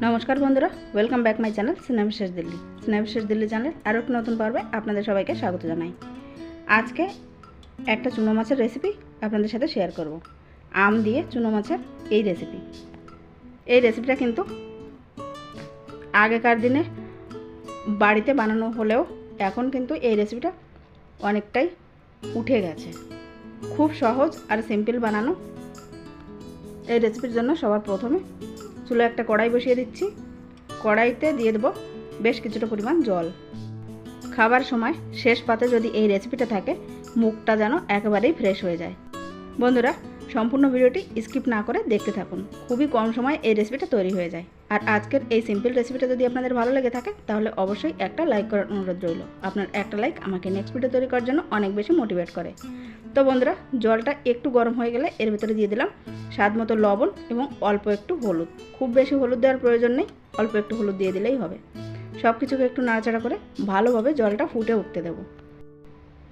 নমস্কার বন্ধুরা welcome back my channel সিনেমাশেষ দিল্লি সিনেমাশেষ দিল্লি চ্যানেল আরও একটি নতুন পর্বে আপনাদের সবাইকে স্বাগত জানাই। আজকে একটা চুনো মাছের রেসিপি আপনাদের সাথে শেয়ার করব। আম দিয়ে চুনো মাছের এই রেসিপি এই রেসিপিটা কিন্তু আগেকার দিনে বাড়িতে বানানো হলেও এখন কিন্তু এই রেসিপিটা অনেকটাই উঠে গেছে। খুব সহজ আর সিম্পল বানানো। এই রেসিপির জন্য সবার প্রথমে চুলো একটা কড়াই বসিয়ে দিচ্ছি। কড়াইতে দিয়ে দেবো বেশ কিছুটা পরিমাণ জল। খাবার সময় শেষ পাতে যদি এই রেসিপিটা থাকে, মুখটা যেন একেবারেই ফ্রেশ হয়ে যায়। বন্ধুরা, সম্পূর্ণ ভিডিওটি স্কিপ না করে দেখতে থাকুন। খুবই কম সময় এই রেসিপিটা তৈরি হয়ে যায়। আর আজকের এই সিম্পল রেসিপিটা যদি আপনাদের ভালো লেগে থাকে, তাহলে অবশ্যই একটা লাইক করার অনুরোধ রইল। আপনার একটা লাইক আমাকে নেক্সট ভিডিও তৈরি করার জন্য অনেক বেশি মোটিভেট করে। তো বন্ধুরা, জলটা একটু গরম হয়ে গেলে এর ভিতরে দিয়ে দিলাম স্বাদ মতো লবণ এবং অল্প একটু হলুদ। খুব বেশি হলুদ দেওয়ার প্রয়োজন নেই, অল্প একটু হলুদ দিয়ে দিলেই হবে। সব কিছুকে একটু নাড়াচাড়া করে ভালোভাবে জলটা ফুটে উঠতে দেব।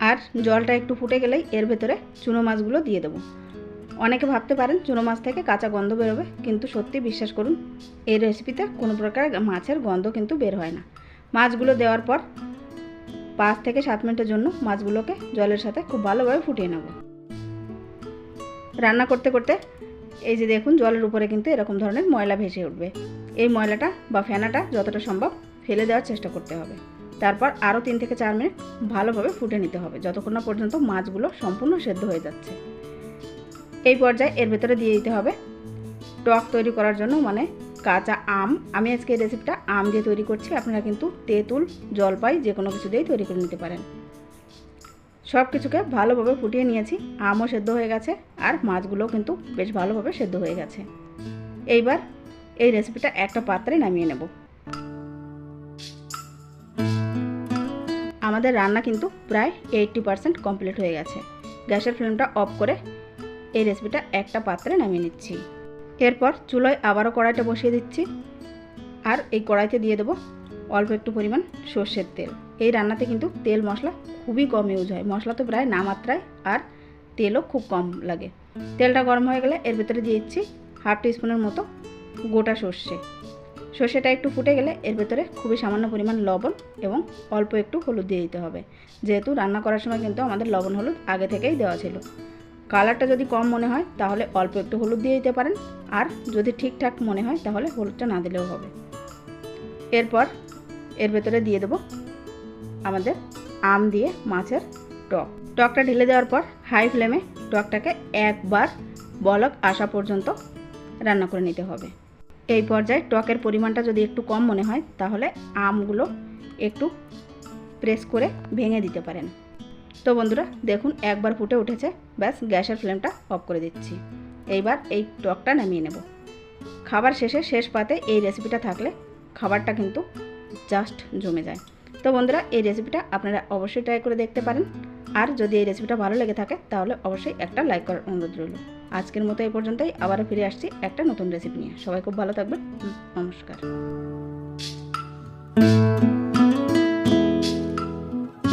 আর জলটা একটু ফুটে গেলেই এর ভেতরে চুনো মাছগুলো দিয়ে দেবো। অনেকে ভাবতে পারেন চুনো মাছ থেকে কাঁচা গন্ধ বেরোবে, কিন্তু সত্যি বিশ্বাস করুন, এই রেসিপিতে কোনো প্রকার মাছের গন্ধ কিন্তু বের হয় না। মাছগুলো দেওয়ার পর পাঁচ থেকে সাত মিনিটের জন্য মাছগুলোকে জলের সাথে খুব ভালোভাবে ফুটিয়ে নেব। রান্না করতে করতে এই যে দেখুন, জলের উপরে কিন্তু এরকম ধরনের ময়লা ভেসে উঠবে। এই ময়লাটা বা ফেনাটা যতটা সম্ভব ফেলে দেওয়ার চেষ্টা করতে হবে। তারপর আরও তিন থেকে চার মিনিট ভালোভাবে ফুটে নিতে হবে, যতক্ষণ না পর্যন্ত মাছগুলো সম্পূর্ণ সেদ্ধ হয়ে যাচ্ছে। এই পর্যায়ে এর ভেতরে দিয়ে দিতে হবে টক তৈরি করার জন্য মানে কাঁচা আম। আমি আজকে এই রেসিপিটা আম দিয়ে তৈরি করছি। আপনারা কিন্তু তেঁতুল, জলপাই যে কোনো কিছু দিয়েই তৈরি করে নিতে পারেন। সব কিছুকে ভালোভাবে ফুটিয়ে নিয়েছি। আমও সেদ্ধ হয়ে গেছে আর মাছগুলোও কিন্তু বেশ ভালোভাবে সেদ্ধ হয়ে গেছে। এইবার এই রেসিপিটা একটা পাত্রে নামিয়ে নেব। আমাদের রান্না কিন্তু প্রায় এইটটি পারসেন্ট কমপ্লিট হয়ে গেছে। গ্যাসের ফ্লেমটা অফ করে এই রেসিপিটা একটা পাত্রে নামিয়ে নিচ্ছি। এরপর চুলোয় আবারও কড়াইটা বসিয়ে দিচ্ছি। আর এই কড়াইতে দিয়ে দেবো অল্প একটু পরিমাণ সর্ষের তেল। এই রান্নাতে কিন্তু তেল মশলা খুবই কম ইউজ হয়। মশলা তো প্রায় না মাত্রায় আর তেলও খুব কম লাগে। তেলটা গরম হয়ে গেলে এর ভেতরে দিয়ে দিচ্ছি হাফ টিস্পুনের মতো গোটা সর্ষে। সর্ষেটা একটু ফুটে গেলে এর ভেতরে খুবই সামান্য পরিমাণ লবণ এবং অল্প একটু হলুদ দিয়ে দিতে হবে। যেহেতু রান্না করার সময় কিন্তু আমাদের লবণ হলুদ আগে থেকেই দেওয়া ছিল। কালারটা যদি কম মনে হয়, তাহলে অল্প একটু হলুদ দিয়ে দিতে পারেন। আর যদি ঠিকঠাক মনে হয়, তাহলে হলুদটা না দিলেও হবে। এরপর এর ভেতরে দিয়ে দেবো আমাদের আম দিয়ে মাছের টক। টকটা ঢেলে দেওয়ার পর হাই ফ্লেমে টকটাকে একবার বলক আসা পর্যন্ত রান্না করে নিতে হবে। এই পর্যায়ে টকের পরিমাণটা যদি একটু কম মনে হয়, তাহলে আমগুলো একটু প্রেস করে ভেঙে দিতে পারেন। তো বন্ধুরা, দেখুন, একবার ফুটে উঠেছে। ব্যাস, গ্যাসের ফ্লেমটা অফ করে দিচ্ছি। এইবার এই টকটা নামিয়ে নেব। খাবার শেষে শেষ পাতে এই রেসিপিটা থাকলে খাবারটা কিন্তু জাস্ট জমে যায়। তো বন্ধুরা, এই রেসিপিটা আপনারা অবশ্যই ট্রাই করে দেখতে পারেন। আর যদি এই রেসিপিটা ভালো লেগে থাকে, তাহলে অবশ্যই একটা লাইক করার অনুরোধ রইল। আজকের মতো এই পর্যন্তই। আবারও ফিরে আসছি একটা নতুন রেসিপি নিয়ে। সবাই খুব ভালো থাকবেন। নমস্কার।